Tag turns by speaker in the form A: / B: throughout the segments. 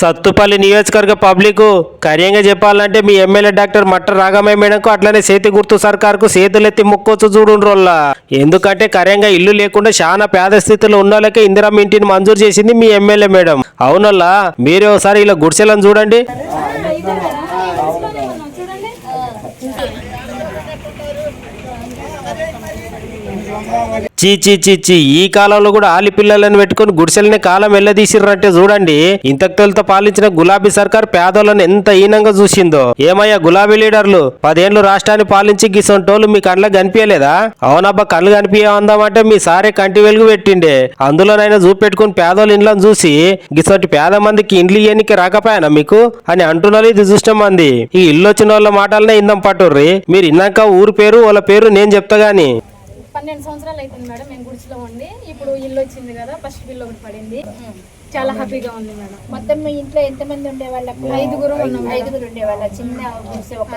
A: సత్తుపల్లి నియోజకవర్గ పబ్లిక్ కర్యంగా చెప్పాలంటే మీ MLA doctor మట్ట రాఘమయ్య మేడంకు అట్లనే సేతి గుర్తు సర్కార్కు చేతులెత్తి ముక్కొచ్చు చూడుండ్రోల్లా ఎందుకంటే కర్యంగా ఇల్లు లేకుండా చాలా పేద స్థితిలో ఉన్న వాళ్ళకే ఇందిరమ్మ ఇంటిని మంజూరు చేసింది మీ ఎమ్మెల్యే మేడం. అవునల్లా మీరే ఒకసారి ఇలా గుడిసెలను చూడండి. చీ చీ చీ చీ. ఈ కాలంలో కూడా ఆలి పిల్లలను పెట్టుకుని గుడిసెలని కాలం వెళ్ళదీసిర్రంటే చూడండి. ఇంతకులతో పాలించిన గులాబీ సర్కార్ పేదోళ్ళని ఎంత హీనంగా చూసిందో. ఏమయ్యా గులాబీ లీడర్లు? పదేళ్ళు రాష్ట్రాన్ని పాలించి గిసొంటోళ్ళు మీ కళ్ళకు కనిపించలేదా అవునబ్బా కళ్ళు కనిపించమందామంటే మీ సారే కంటి వెలుగు పెట్టిండే. అందులోనైనా చూపెట్టుకుని పేదోళ్ళ ఇండ్లను చూసి గిసొంటి పేద మందికి ఇండ్లు ఇయ్యనికి రాకపోయానా మీకు? అని అంటున్నారు ఇది చూసిన మంది. ఈ ఇల్లు వచ్చిన వాళ్ళ మాటలనే ఇందం పట్టుర్రి. మీరు ఇన్నాక ఊరు పేరు వాళ్ళ పేరు నేను చెప్తా గాని.
B: పన్నెండు సంవత్సరాలు అవుతుంది మేడం మేము గుడిచిలో ఉండి. ఇప్పుడు ఇల్లు వచ్చింది కదా ఫస్ట్ బిల్ ఒకటి పడింది. చాలా హ్యాపీగా ఉంది మేడం.
C: మొత్తం మీ ఇంట్లో ఎంత మంది ఉండేవాళ్ళ
B: ఐదుగురు ఉన్నాం.
C: ఐదుగురు ఉండేవాళ్ళ? చిన్న గుడిసె ఒక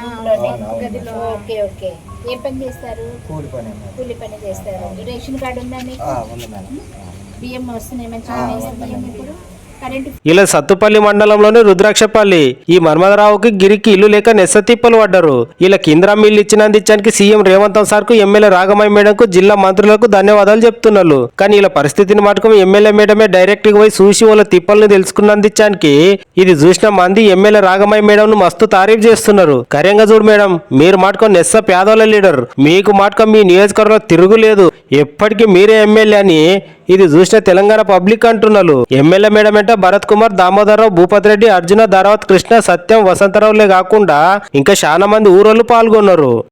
B: గదిలో.
C: Okay okay. ఏ పని చేస్తారు?
D: కూలి పని.
C: కూలి పని చేస్తారు. రేషన్ కార్డు ఉందా మీకు?
D: ఆ, ఉంది మేడం.
C: బియ్యం వస్తున్నాయి మంచిగా బియ్యం ఇప్పుడు?
A: ఇలా సత్తుపల్లి మండలంలోని రుద్రాక్షపల్లి ఈ మన్మధరావుకి గిరికి ఇల్లు లేక నెస్స తిప్పలు పడ్డారు. ఇలా కింద్రం ఇల్లు ఇచ్చినందించానికి సీఎం రేవంత్ సార్కు ఎమ్మెల్యే రాగమయ్య మేడంకు జిల్లా మంత్రులకు ధన్యవాదాలు చెప్తున్నారు. కానీ ఇలా పరిస్థితిని మటుకు ఎమ్మెల్యే మేడమే డైరెక్ట్గా పోయి చూసి వాళ్ళ తిప్పల్ని తెలుసుకున్నందించానికి ఇది చూసిన మంది ఎమ్మెల్యే రాగమయ్య మేడం ను మస్తు తారీఫ్ చేస్తున్నారు. కరెంగా చూడు మేడం మీరు మాటకం నెస్స పేదోళ్ళ లీడర్. మీకు మాటకం మీ నియోజకవర్గంలో తిరుగులేదు ఎప్పటికీ మీరే ఎమ్మెల్యే అని ఇది చూసిన తెలంగాణ పబ్లిక్ అంటున్నారు. ఎమ్మెల్యే మేడం అంటే భరత్ కుమార్ దామోదరరావు భూపతి రెడ్డి అర్జున ధరావత్ కృష్ణ సత్యం వసంతరావులే కాకుండా ఇంకా చాలా మంది ఊరోళ్ళు పాల్గొన్నారు.